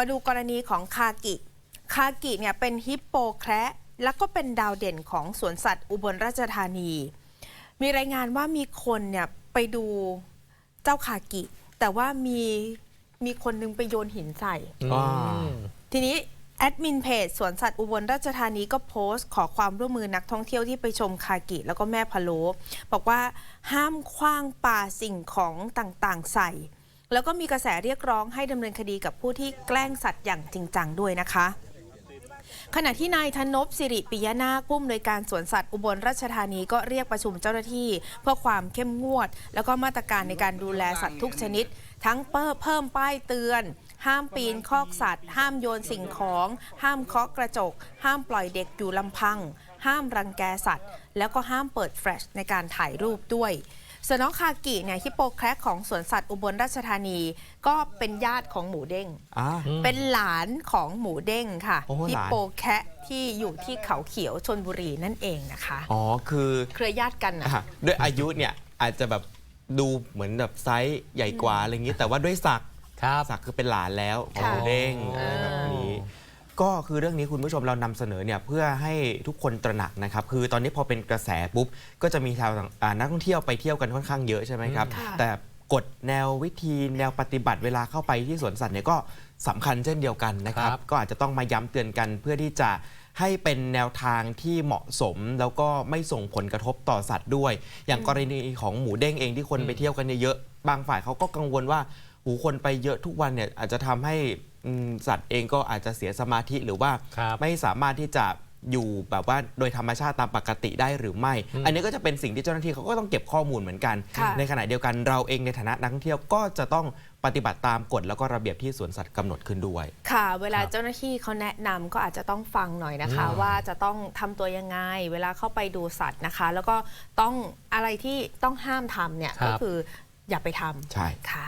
มาดูกรณีของคากิ คากิเนี่ยเป็นฮิปโปแคระแล้วก็เป็นดาวเด่นของสวนสัตว์อุบลราชธานี มีรายงานว่ามีคนเนี่ยไปดูเจ้าคากิ แต่ว่ามีมีคนนึงไปโยนหินใส่ว้าทีนี้แอดมินเพจสวนสัตว์อุบลราชธานีก็โพสต์ ขอความร่วมมือนักท่องเที่ยวที่ไปชมคากิ แล้วก็แม่พะโล้บอกว่าห้ามคว้างปาสิ่งของต่างๆใส่ แล้วก็มีกระแสเรียกร้องให้ดำเนินคดีกับผู้ที่แกล้งสัตว์อย่างจริงจังด้วยนะคะ ขณะที่นายธนบสิริปิยนาคผู้อำนวยการสวนสัตว์อุบลราชธานีก็เรียกประชุมเจ้าหน้าที่ เพื่อความเข้มงวด แล้วก็มาตรการในการดูแลสัตว์ทุกชนิด ทั้งเพิ่มเพิ่มป้ายเตือนห้ามปีนคอกสัตว์ ห้ามโยนสิ่งของ ห้ามเคาะกระจก ห้ามปล่อยเด็กอยู่ลำพัง ห้ามรังแกสัตว์ แล้วก็ห้ามเปิดแฟลชในการถ่ายรูปด้วย ส่วนน้องคากิเนี่ยฮิปโปแคระของสวนสัตว์อุบลราชธานี ก็เป็นญาติของหมูเด้ง อ่า เป็นหลานของหมูเด้งค่ะโอ้หลาน ฮิปโปแคะที่อยู่ที่เขาเขียวชนบุรีนั่นเองนะคะ อ๋อคือเครือญาติกันนะ อะด้วยอายุเนี่ยอาจจะแบบดูเหมือนแบบไซส์ใหญ่กว่าอะไรอย่างนี้ แต่ว่าด้วยศักดิ์ครับ ศักดิ์คือเป็นหลานแล้วของค่ะหมูเด้งอ๋อออะไรแบบนี้ ก็คือเรื่องนี้คุณผู้ชมเรานำเสนอเนี่ยเพื่อให้ทุกคนตระหนักนะครับ คือตอนนี้พอเป็นกระแสปุ๊บ ก็จะมีชาวต่างอ่านักท่องเที่ยวไปเที่ยวกันค่อนข้างเยอะใช่ไหมครับค่ะแต่กฎแนววิธีแนวปฏิบัติเวลาเข้าไปที่สวนสัตว์เนี่ยก็สำคัญเช่นเดียวกันนะครับครับก็อาจจะต้องมาย้ำเตือนกันเพื่อที่จะให้เป็นแนวทางที่เหมาะสมแล้วก็ไม่ส่งผลกระทบต่อสัตว์ด้วย อย่างกรณีของหมูเด้งเองที่คนไปเที่ยวกันเยอะๆบางฝ่ายเขาก็กังวลว่าหูคนไปเยอะทุกวันเนี่ยอาจจะทำให้อืม สัตว์เองก็อาจจะเสียสมาธิหรือว่าครับไม่สามารถที่จะอยู่แบบว่าโดยธรรมชาติตามปกติได้หรือไม่ อันนี้ก็จะเป็นสิ่งที่เจ้าหน้าที่เขาก็ต้องเก็บข้อมูลเหมือนกันค่ะในขณะเดียวกันเราเองในฐานะนักท่องเที่ยวก็จะต้องปฏิบัติตามกฎแล้วก็ระเบียบที่สวนสัตว์กำหนดขึ้นด้วย ค่ะ เวลาครับเจ้าหน้าที่เขาแนะนำก็อาจจะต้องฟังหน่อยนะคะอืมว่าจะต้องทำตัวยังไง เวลาเข้าไปดูสัตว์นะคะ แล้วก็ต้องอะไรที่ต้องห้ามทำเนี่ยครับก็คืออย่าไปทำใช่ค่ะ